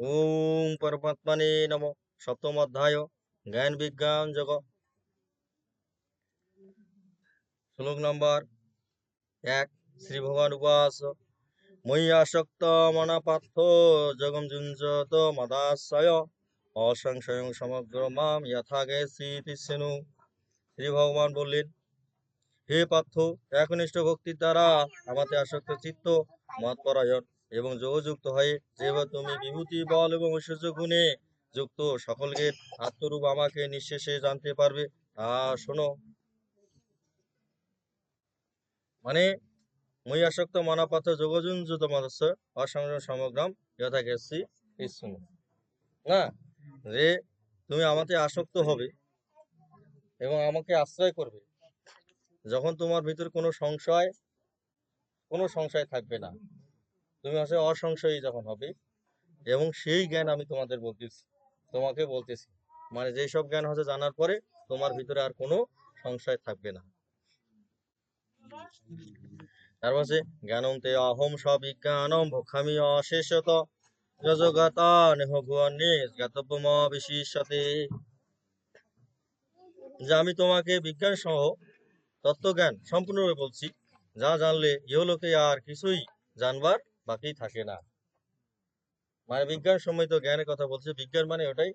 ওম পরমাত্মানে নম সপ্তম অধ্যায়, জ্ঞান বিজ্ঞান জগ শ্লোক নম্বর এক শ্রী ভগবান উপাস। মই আসক্ত মনা পার্থ জগম যুঞ্জত মদাশয় অসংশয় সমগ্র মাম যথা গেছি তিসেনু শ্রী ভগবান বললেন, হে পার্থ, একনিষ্ঠ ভক্তির দ্বারা আমাতে আসক্ত চিত্ত মতপরায়ণ এবং যোগযুক্ত হয়ে যেভাবে তুমি বিভূতি, বল এবং ঐশ্বর্য গুণে যুক্ত, সকলকে আত্মরূপ আমাকে নিঃশেষে জানতে পারবে। তা শোনো। মানে মই আসক্ত মনাপাত যোগজুঞ্জুত মদস্য অসংগ্রাম সমগ্রাম, যথা গেছি শুনো না, যে তুমি আমাতে আসক্ত হবে এবং আমাকে আশ্রয় করবে, যখন তোমার ভিতর কোনো সংশয় কোনো সংশয় থাকবে না। তুমি হচ্ছে অসংশয়ী যখন হবে, এবং সেই জ্ঞান আমি তোমাদের বলতেছি, তোমাকে বলতেছি। মানে যেই সব জ্ঞান হচ্ছে জানার পরে তোমার ভিতরে আর কোনো সংশয় থাকবে না। তারপর হচ্ছে জ্ঞানম তে অহম সবিজ্ঞানম ভক্ষামি অশেষত, যজগতা নেহ গুণে জ্ঞাতব্যম বিশিষ্যতে যে আমি তোমাকে বিজ্ঞান সহ তত্ত্বজ্ঞান সম্পূর্ণরূপে বলছি, যা জানলে ইহলোকে আর কিছুই জানবার বাকি থাকে না। মানে বিজ্ঞান সম্মিত জ্ঞানের কথা বলছে, বিজ্ঞান মানে ওটাই,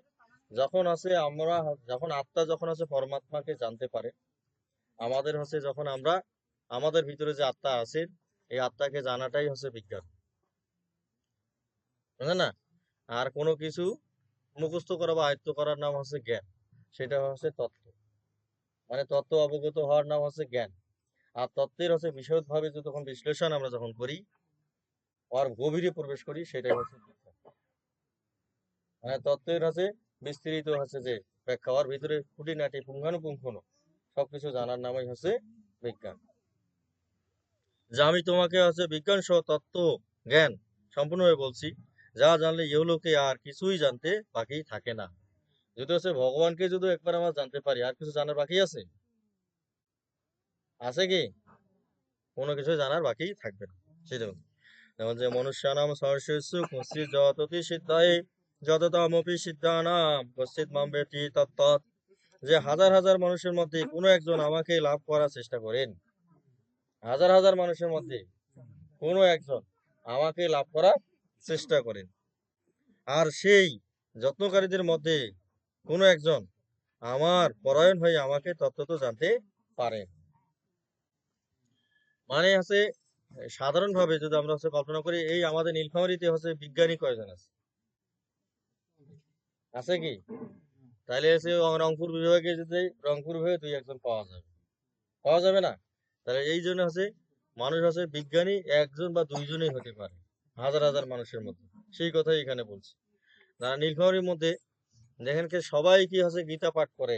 যখন আছে আমরা, যখন আত্মা যখন আছে, পরমাত্মাকে জানতে পারে। আমাদের হচ্ছে যখন আমরা, আমাদের ভিতরে যে আত্মা আছে, এই আত্মাকে জানাটাই হচ্ছে বিজ্ঞান। বুঝলেন না? আর কোনো কিছু মুখস্থ করা বা আয়ত্ত করার নাম হচ্ছে জ্ঞান। সেটা হচ্ছে তত্ত্ব। মানে তত্ত্ব অবগত হওয়ার নাম হচ্ছে জ্ঞান। আর তত্ত্বের হচ্ছে বিশদভাবে যে তখন বিশ্লেষণ আমরা যখন করি আর গভীরে প্রবেশ করি, সেটাই হচ্ছে মানে তত্ত্বের হচ্ছে, বিস্তৃত হচ্ছে যে ব্যাখ্যা। ওর ভিতরে খুঁটিনাটি পুঙ্খানুপুঙ্খানু সবকিছু জানার নামই হচ্ছে বিজ্ঞান। যা আমি তোমাকে হচ্ছে বিজ্ঞান সহ তত্ত্ব, জ্ঞান সম্পূর্ণভাবে বলছি, যা জানলে ইহলোকে আর কিছুই জানতে বাকি থাকে না। যদি হচ্ছে ভগবানকে যদি একবার আমরা জানতে পারি, আর কিছু জানার বাকি আছে? আছে কি? কোনো কিছু জানার বাকি থাকবে না। সেটা যে মনুষ্যানাম সহস্রস্যু কশ্চিৎ যততি সিদ্ধায় যততমপি সিদ্ধানাম কশ্চিৎ মাম বেতি তত্তৎ যে হাজার হাজার মানুষের মধ্যে কোনো একজন আমাকে লাভ করার চেষ্টা করেন। হাজার হাজার মানুষের মধ্যে কোনো একজন আমাকে লাভ করার চেষ্টা করেন। আর সেই যত্নকারীদের মধ্যে কোনো একজন আমার পরায়ণ হয়ে আমাকে তত্ত্ব জানতে পারে মানে হচ্ছে সাধারণভাবে যদি আমরা হচ্ছে কল্পনা করি, এই আমাদের নীলফামারীতে হচ্ছে বিজ্ঞানী কয়জন আছে? আছে কি? তাহলে হচ্ছে রংপুর বিভাগে যদি, রংপুর বিভাগে দুই একজন পাওয়া যাবে। পাওয়া যাবে না? তাহলে এই জন্য হচ্ছে মানুষ হচ্ছে বিজ্ঞানী একজন বা দুইজনই হতে পারে, হাজার হাজার মানুষের মধ্যে। সেই কথাই এখানে বলছি। যারা নীলফামারীর মধ্যে দেখেন সবাই কি হচ্ছে গীতা পাঠ করে?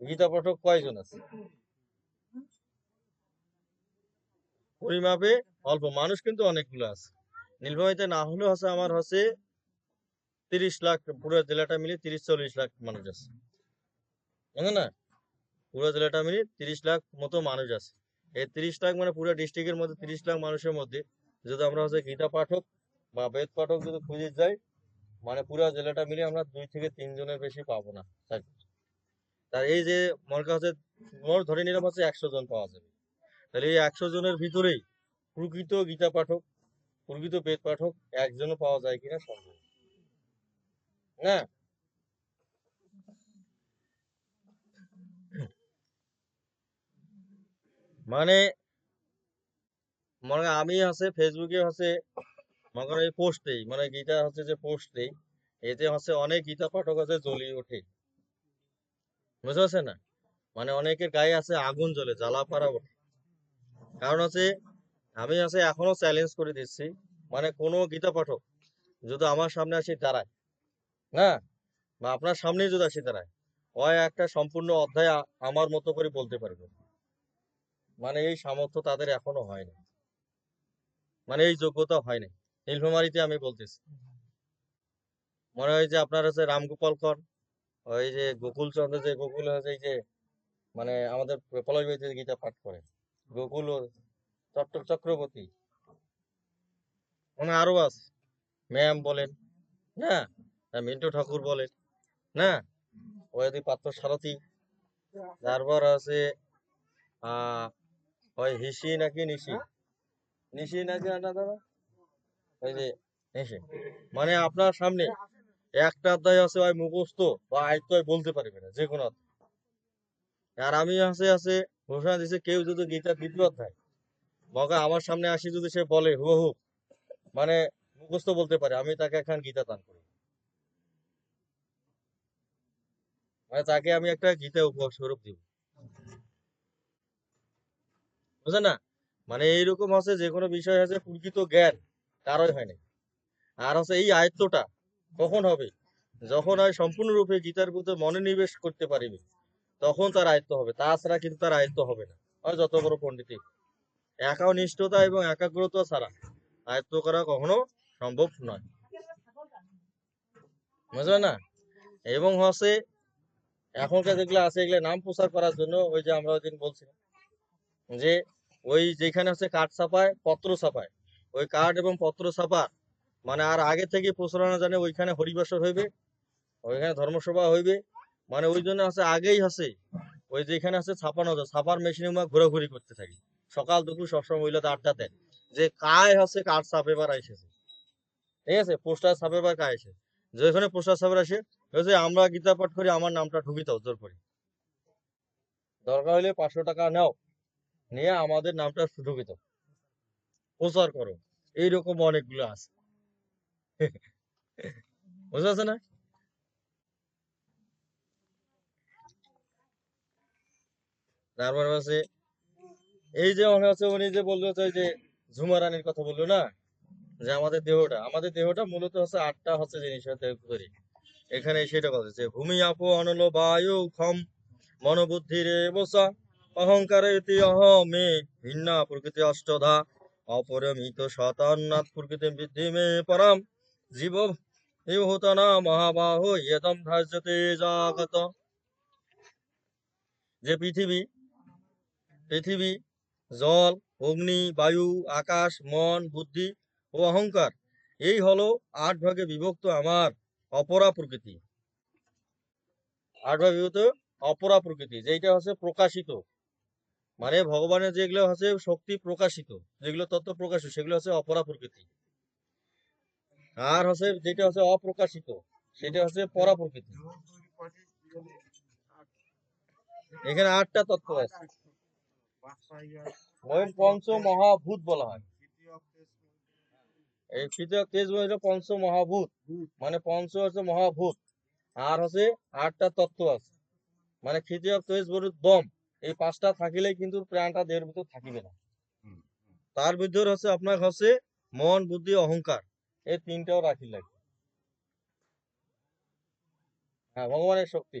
গীতা পাঠক কয়জন আছে? পরিমাপে অল্প। মানুষ কিন্তু অনেকগুলো আছে। নীলফামারীতে না হলেও হচ্ছে আমার হচ্ছে তিরিশ লাখ, পুরো জেলাটা মিলে তিরিশ, চল্লিশ লাখ মানুষ আছে। বুঝলেন না? পুরো জেলাটা মিলে তিরিশ লাখ মতো মানুষ আছে। এই তিরিশ লাখ মানে পুরো ডিস্ট্রিক্টের মধ্যে তিরিশ লাখ মানুষের মধ্যে যদি আমরা হচ্ছে গীতা পাঠক বা বেদ পাঠক যদি খুঁজে যাই মানে পুরো জেলাটা মিলে আমরা দুই থেকে তিনজনের বেশি পাবো না। তার এই যে মনে হচ্ছে ধরে নিলাম হচ্ছে একশো জন পাওয়া যাবে। তাহলে এই একশো জনের ভিতরেই প্রকৃত গীতা পাঠক, প্রকৃত বেদ পাঠক একজনও পাওয়া যায় কিনা সন্দেহ না? মানে মনে আমি হচ্ছে ফেসবুকে হচ্ছে, মনে এই পোস্ট দেই মানে গীতা হচ্ছে যে পোস্ট দেই এতে হচ্ছে অনেক গীতা পাঠক আছে জ্বলিয়ে ওঠে। বুঝতে পারছেন না? মানে অনেকের গায়ে আছে আগুন জ্বলে জ্বালা পারা ওঠে কারণ হচ্ছে আমি আছে এখনও চ্যালেঞ্জ করে দিচ্ছি। মানে কোনো গীতা পাঠক যদি আমার সামনে আসে দাঁড়ায়, না? বা আপনার সামনেই যদি আসে দাঁড়ায় ওই একটা সম্পূর্ণ অধ্যায় আমার মতো করে বলতে পারবে। মানে এই সামর্থ্য তাদের এখনও হয়নি। মানে এই যোগ্যতা হয়নি। নীলফামারীতে আমি বলতেছি। মনে হয় যে আপনার হচ্ছে রামগোপাল কর, ওই যে গোকুল চন্দ্র যে গোকুল হচ্ছে এই যে মানে আমাদের পলাশবাড়িতে গীতা পাঠ করে। গোকুল ও চট্ট চক্রবর্তী। মানে আরও আছে। ম্যাম বলেন, না আর মিন্টু ঠাকুর বলে না, ওয়াদি পাত্র সারথি। তারপর আছে হয় হিসি নাকি নিশি? নিশি নাকি না দাদা? ওই যে, নিশি। মানে আপনার সামনে একটা অধ্যায় আছে, ওই মুখস্থ বা আয়ত্ত হয় বলতে পারবে না, যে কোনো আর আমি আছে আছে ঘোষণা দিছে কেউ যদি গীতা দ্বিতীয় অধ্যায়। মগা আমার সামনে আসি যদি সে বলে হুবহু মানে মুখস্থ বলতে পারে, আমি তাকে এখন গীতা দান করি। মানে তাকে আমি একটা গীতা উপহার স্বরূপ দিব। বুঝলেন না? মানে এইরকম আছে যে কোনো বিষয় আছে প্রকৃত জ্ঞান, কারোই হয় না আর হচ্ছে এই আয়ত্তটা কখন হবে? যখন হয় সম্পূর্ণরূপে গীতার প্রতি মনোনিবেশ করতে পারিবে তখন তার আয়ত্ত হবে, তাছাড়া কিন্তু তার আয়ত্ত হবে না। আর যত বড় পণ্ডিতই একানিষ্ঠতা এবং একাগ্রতা ছাড়া আয়ত্ত করা কখনো সম্ভব নয়। বুঝলেন না? এবং হচ্ছে, এখনকার যেগুলো আছে, এগুলো নাম প্রচার করার জন্য ওই যে আমরা ওইদিন বলছিলাম যে, ওই যেখানে হচ্ছে কাঠ ছাপায়, পত্র ছাপায়। ওই কাঠ এবং পত্র ছাপা মানে আর আগে থেকে প্রচারণা জানে ওইখানে হরিবাসর হইবে, ওইখানে ধর্মসভা হইবে মানে ওই জন্য আছে আগেই আছে ওই যেখানে আছে ছাপানো যায় ছাপার মেশিনে ঘোরাঘুরি করতে থাকি। সকাল, দুপুর, সবসময় মহিলাদের আড্ডা দেয় যে কায় হচ্ছে কাঠ ছাপেবার এসেছে ঠিক আছে? পোস্টার ছাপেবার কায় এসে যেখানে পোস্টার ছাপের আসে বলছে আমরা গীতা পাঠ করি, আমার নামটা ঢুকি দাও, জোর করে। দরকার হলে পাঁচশো টাকা নাও, নিয়ে আমাদের নামটা ঢুকি দাও। প্রচার করো। এইরকম অনেকগুলো আছে। বুঝতে না? তারপর আছে এই যে মনে হচ্ছে উনি যে বলল যে যে ঝুমা রানীর কথা বলল না? যে আমাদের দেহটা আমাদের দেহটা মূলত হচ্ছে আটটা হচ্ছে জিনিস তৈরি এখানে সেটা কথা যে ভূমি আপো অনল বায়ু ক্ষম রে বসা, অহংকার ইতি অহমে, ভিন্না প্রকৃতি অষ্টধা, অপরমিত শতান্নাথ প্রকৃতি বৃদ্ধি মে পরম, জীব জীবহূতনা মহাবাহ ইয়দম ধার্যতে জাগত। যে পৃথিবী পৃথিবী, জল, অগ্নি, বায়ু, আকাশ, মন, বুদ্ধি ও অহংকার, এই হলো আট ভাগে বিভক্ত আমার অপরা প্রকৃতি। আট ভাগে বিভক্ত অপরা প্রকৃতি যেটা হচ্ছে প্রকাশিত। মানে ভগবানের যেগুলো হচ্ছে শক্তি প্রকাশিত, যেগুলো তত্ত্ব প্রকাশিত, সেগুলো হচ্ছে অপরা প্রকৃতি। আর হচ্ছে যেটা হচ্ছে অপ্রকাশিত, সেটা হচ্ছে পরা প্রকৃতি এখানে আটটা তত্ত্ব আছে। ওই পঞ্চ মহাভূত বলা হয়। এই তৃতীয় তেজ হচ্ছে পঞ্চ মহাভূত। মানে পঞ্চ হচ্ছে মহাভূত। আর হচ্ছে আটটা তত্ত্ব আছে। মানে তৃতীয় তেজ দম। এই পাঁচটা থাকিলেই কিন্তু প্রাণটা দেহের ভিতর থাকিবে না। তার ভিতর হচ্ছে আপনার হচ্ছে মন, বুদ্ধি, অহংকার। এই তিনটাও রাখি হ্যাঁ ভগবানের শক্তি।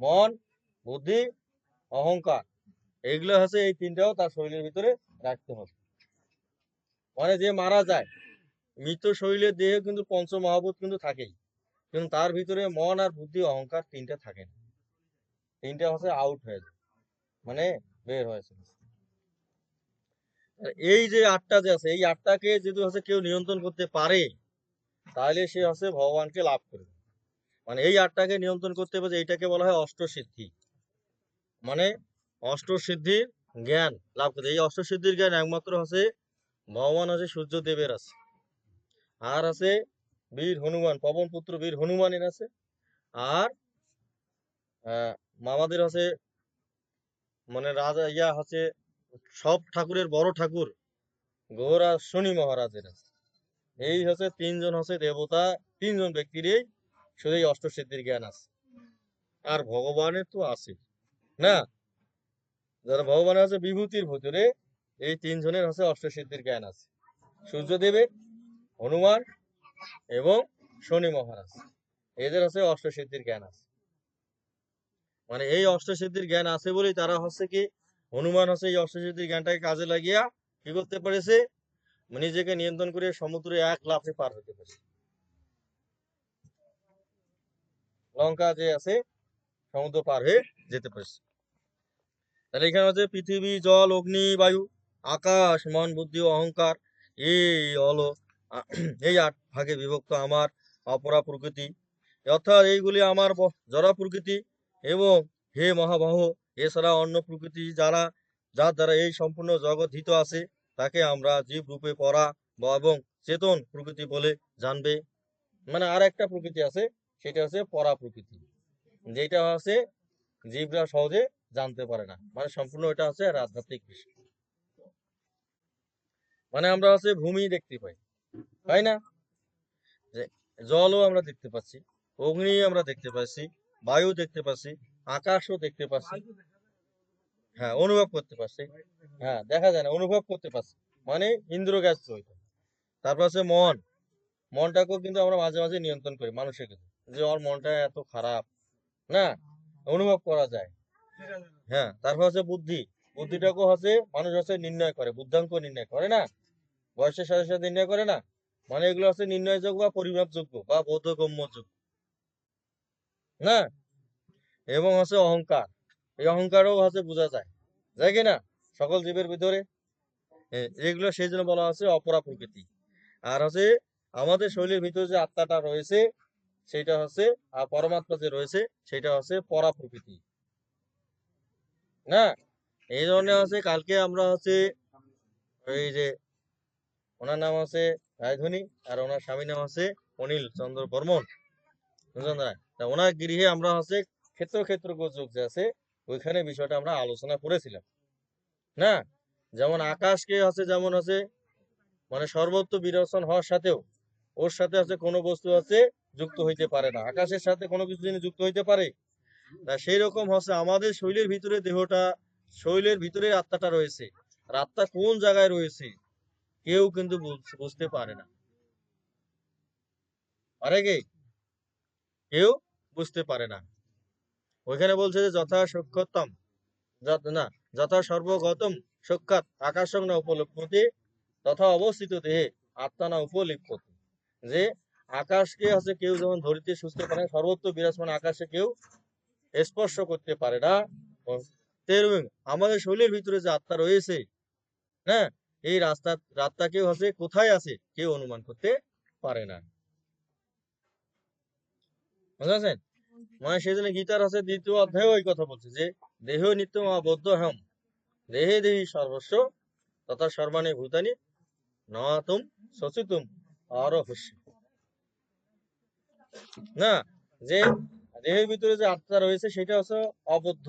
মন, বুদ্ধি, অহংকার। এইগুলো হচ্ছে এই তিনটাও তার শরীরের ভিতরে রাখতে হবে। মানে যে মারা যায়, মৃত শরীরের দেহে কিন্তু পঞ্চ মহাভূত কিন্তু থাকেই। কিন্তু তার ভিতরে মন আর বুদ্ধি অহংকার তিনটা থাকে না। তিনটা হচ্ছে আউট হয়ে যায় মানে বের হয়েছে এই যে আটটা যে আছে, এই আটটাকে যদি হচ্ছে কেউ নিয়ন্ত্রণ করতে পারে, তাহলে সে হচ্ছে ভগবানকে লাভ করবে। মানে এই আটটাকে নিয়ন্ত্রণ করতে পারে, এইটাকে বলা হয় অষ্ট অষ্টসিদ্ধি। মানে অষ্টসিদ্ধির জ্ঞান লাভ করতে। এই অষ্টসিদ্ধির জ্ঞান একমাত্র আছে ভগবান আছে সূর্য দেবের আছে। আর আছে বীর হনুমান, পবন পুত্র বীর হনুমানের আছে। আর মামাদের আছে মানে রাজা ইয়া আছে সব ঠাকুরের বড় ঠাকুর গৌরা শনি মহারাজের আছে। এই হচ্ছে তিনজন হচ্ছে দেবতা, তিনজন ব্যক্তিরই শুধু এই অষ্টসিদ্ধির জ্ঞান আছে। আর ভগবানের তো আছে। না যারা ভগবানের আছে বিভূতির ভিতরে, এই তিনজনের হচ্ছে অষ্টসিদ্ধির জ্ঞান আছে। সূর্যদেবের হনুমান এবং শনি মহারাজ। এদের হচ্ছে অষ্টসিদ্ধির জ্ঞান আছে। মানে এই অষ্টসিদ্ধির জ্ঞান আছে বলেই তারা হচ্ছে কি, হনুমান হচ্ছে এই অষ্টসিদ্ধির জ্ঞানটাকে কাজে লাগিয়া কি করতে পেরেছে? নিজেকে নিয়ন্ত্রণ করে সমুদ্রে এক লাফে পার হতে পেরেছে। লঙ্কা যে আছে, সমুদ্র পার হয়ে যেতে পেরেছে। তাহলে এখানে হচ্ছে পৃথিবী, জল, অগ্নি, বায়ু, আকাশ, মন, বুদ্ধি অহংকার। এই হলো এই আট ভাগে বিভক্ত আমার অপরা প্রকৃতি। অর্থাৎ এইগুলি আমার জরা প্রকৃতি এবং হে মহাবাহ, এছাড়া অন্য প্রকৃতি যারা, যার দ্বারা এই সম্পূর্ণ জগৎ হিত আছে, তাকে আমরা জীব রূপে পড়া বা এবং চেতন প্রকৃতি বলে জানবে। মানে আর একটা প্রকৃতি আছে, সেটা হচ্ছে পরা প্রকৃতি। যেটা আছে, জীবরা সহজে জানতে পারে না। মানে সম্পূর্ণ এটা হচ্ছে আধ্যাত্মিক বিষয়। মানে আমরা হচ্ছে ভূমি দেখতে পাই। তাই না? জলও আমরা দেখতে পাচ্ছি অগ্নি আমরা দেখতে পাচ্ছি, বায়ু দেখতে পাচ্ছি, আকাশও দেখতে পাচ্ছি। হ্যাঁ অনুভব করতে পারছি। হ্যাঁ দেখা যায় না, অনুভব করতে পারছি। মানে ইন্দ্র গ্যাস তারপর আছে মন। মনটাকেও কিন্তু আমরা মাঝে মাঝে নিয়ন্ত্রণ করি মানুষের কিন্তু যে ওর মনটা এত খারাপ, না? অনুভব করা যায়। হ্যাঁ তারপর হচ্ছে বুদ্ধি। বুদ্ধিটাকেও হচ্ছে মানুষ হচ্ছে নির্ণয় করে, বুদ্ধাঙ্ক নির্ণয় করে না? বয়সের সাথে সাথে নির্ণয় করে না? মানে এগুলো হচ্ছে নির্ণয়যোগ্য বা পরিমাপযোগ্য বা বোধগম্যযোগ্য। না? এবং হচ্ছে অহংকার। এই অহংকারও হচ্ছে বোঝা যায়। যায় কি না? সকল জীবের ভিতরে। এগুলো সেই জন্য বলা হচ্ছে অপরা প্রকৃতি। আর হচ্ছে আমাদের শরীরের ভিতরে যে আত্মাটা রয়েছে, সেটা হচ্ছে, আর পরমাত্মা যে রয়েছে, সেটা হচ্ছে পরা প্রকৃতি না, এই জন্য হচ্ছে কালকে আমরা হচ্ছে ওই যে ওনার নাম আছে রায়ধনী আর ওনার স্বামীর নাম আছে অনিল চন্দ্র বর্মন। বুঝলেন না? ওনার গৃহে আমরা হচ্ছে ক্ষেত্র ক্ষেত্র যোগ যে আছে, ওইখানে বিষয়টা আমরা আলোচনা করেছিলাম। না, যেমন আকাশকে হচ্ছে যেমন হচ্ছে মানে সর্বত্র বিরোচন হওয়ার সাথেও ওর সাথে আছে কোনো বস্তু আছে যুক্ত হইতে পারে না। আকাশের সাথে কোনো কিছু জিনিস যুক্ত হইতে পারে সেই রকম হচ্ছে, আমাদের শরীরের ভিতরে দেহটা শরীরের ভিতরে আত্মাটা রয়েছে। আত্মা কোন জায়গায় রয়েছে, কেউ কিন্তু বুঝতে পারে না। পারে কি? কেউ বুঝতে পারে না। ওইখানে বলছে যে, যথা সক্ষতম না, যথা সর্বগতম সক্ষাৎ আকাশং না উপলব্ধতে, তথা অবস্থিত দেহে আত্মা না উপলিপ্যতে যে, আকাশকে হচ্ছে কেউ যেমন ধরিতে সুস্থ পারে সর্বত্র বিরাজমান আকাশে কেউ স্পর্শ করতে পারে না। আমাদের শরীরের ভিতরে যে আত্মা রয়েছে হ্যাঁ এই রাস্তা রাস্তা কেউ হচ্ছে কোথায় আছে, কেউ অনুমান করতে পারে না। বুঝতে পারছেন? মানে সেই জন্য গীতার আছে দ্বিতীয় অধ্যায় ওই কথা বলছে যে, দেহ নিত্য হম, দেহে দেহি সর্বস্ব, তথা সর্বাণী ভূতানি, নতুম সচিতুম অরহস্য না, যে দেহের ভিতরে যে আত্মা রয়েছে, সেটা হচ্ছে অবদ্ধ।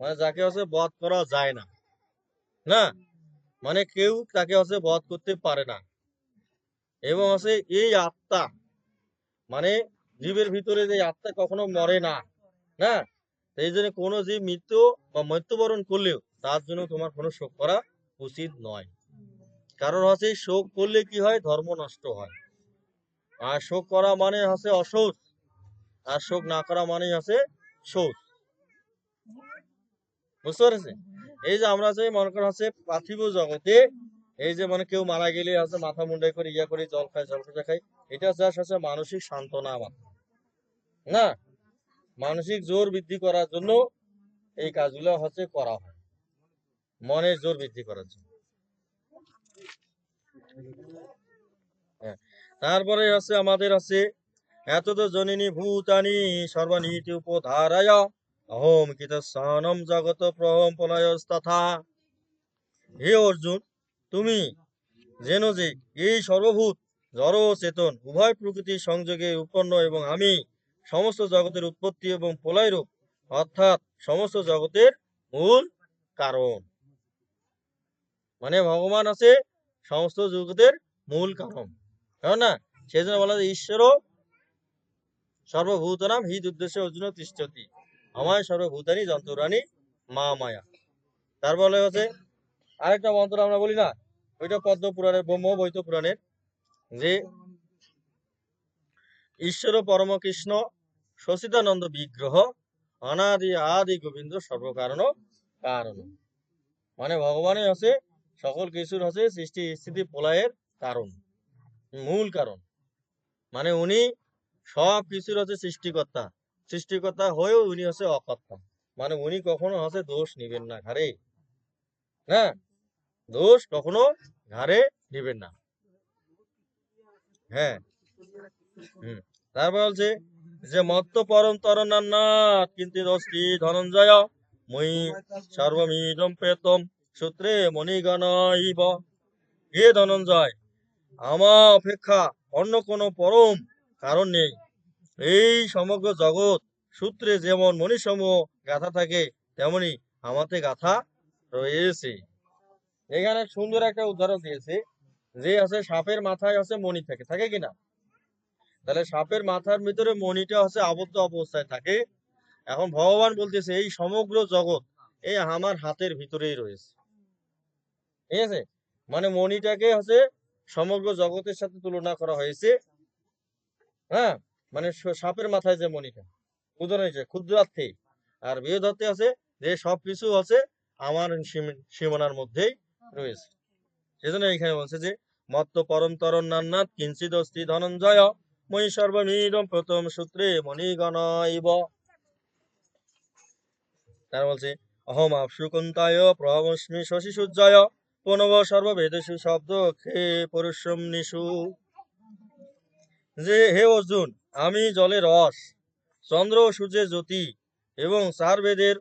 মানে যাকে হচ্ছে বধ করা যায় না। না? মানে কেউ তাকে হচ্ছে বধ করতে পারে না। এবং হচ্ছে এই আত্মা মানে জীবের ভিতরে যে আত্মা কখনো মরে না। না? এই জন্য কোনো জীব মৃত্যু বা মৃত্যুবরণ করলেও তার জন্য তোমার কোনো শোক করা উচিত নয়। কারণ হচ্ছে শোক করলে কি হয়? ধর্ম নষ্ট হয়। আর শোক করা মানে হচ্ছে অসৌচ আর শোক না করা মানে হচ্ছে শৌচ বুঝতে পারছেন? এই যে আমরা যে মনে করা হচ্ছে পার্থিব জগতে এই যে মানে কেউ মারা গেলে হচ্ছে মাথা মুন্ডাই করে, ইয়া করে, জল খায়, জল খাজা খায়, এটা জাস্ট হচ্ছে মানসিক সান্ত্বনা মাত্র না? মানসিক জোর বৃদ্ধি করার জন্য এই কাজগুলো হচ্ছে করা হয়। মনের জোর বৃদ্ধি করার জন্য। হ্যাঁ। তারপরে হচ্ছে আমাদের আছে জননী ভূতানি সর্বানীতি উপধারায়। অহম জগত প্রহম তথা হে অর্জুন, তুমি জেনো যে এই সর্বভূত জড় ও চেতন উভয় প্রকৃতির সংযোগে উৎপন্ন এবং আমি সমস্ত জগতের উৎপত্তি এবং প্রলয় রূপ অর্থাৎ সমস্ত জগতের মূল কারণ। মানে ভগবান আছে, সমস্ত জগতের মূল কারণ। না সেই জন্য বলা যায় ঈশ্বর সর্বভূতনাম হিত উদ্দেশ্যে অর্জুন তিষ্ঠতি। আমায় সর্বভূতানি যন্ত্রাণী মা মায়া। তার বলে হচ্ছে, আরেকটা মন্ত্র আমরা বলি না, ওইটা পদ্ম পুরাণের ব্রহ্ম বৈত পুরাণের যে ঈশ্বর পরম কৃষ্ণ শশিদানন্দ বিগ্রহ অনাদি আদি গোবিন্দ সর্বকারণ কারণ। মানে ভগবানই হচ্ছে, সকল কিছুর হচ্ছে সৃষ্টি স্থিতি প্রলয়ের কারণ, মূল কারণ। মানে উনি সব কিছুর হচ্ছে সৃষ্টিকর্তা। সৃষ্টিকর্তা হয়েও উনি হচ্ছে অকর্তা মানে উনি কখনো হচ্ছে দোষ নিবেন না, ঘাড়ে। হ্যাঁ দোষ কখনো ঘাড়ে নিবেন না। হ্যাঁ। তারপর বলছে যে, মত্ত পরম তরণান্নাথ কিন্তু ধনঞ্জয় মই সর্বমিদম পেতম সূত্রে মণিগণ হে ধনঞ্জয়, আমার অপেক্ষা অন্য কোনো পরম কারণ নেই। এই সমগ্র জগৎ সূত্রে যেমন মণিসমূহ গাথা থাকে, তেমনি আমাতে গাথা রয়েছে। এখানে সুন্দর একটা উদাহরণ দিয়েছে, যে আছে সাপের মাথায় আছে মণি থাকে থাকে কিনা? তাহলে সাপের মাথার ভিতরে মণিটা হচ্ছে আবদ্ধ অবস্থায় থাকে। এখন ভগবান বলতেছে, এই সমগ্র জগৎ এই আমার হাতের ভিতরেই রয়েছে। ঠিক আছে? মানে মণিটাকে হচ্ছে সমগ্র জগতের সাথে তুলনা করা হয়েছে। হ্যাঁ? মানে সাপের মাথায় যে মণিটা উদাহরণ হিসেবে ক্ষুদ্রার্থে আর বৃহদত্তে আছে যে সবকিছু আছে আমার সীমানার মধ্যেই রয়েছে। সেজন্য এখানে বলছে যে, মত্ত পরম তরণ নান্নাথ কিঞ্চিদ অস্তি ধনঞ্জয় মই সর্বমিদম প্রথম সূত্রে মণিগণ ইব তারা বলছে, অহম আপসুকন্তায় প্রভমস্মি শশী সূর্যয় প্রণব সর্ববেদেশু শব্দ খে পরুষম নিশু যে হে অর্জুন আমি জলের রস চন্দ্র ও সূর্যের জ্যোতি এবং চার বেদের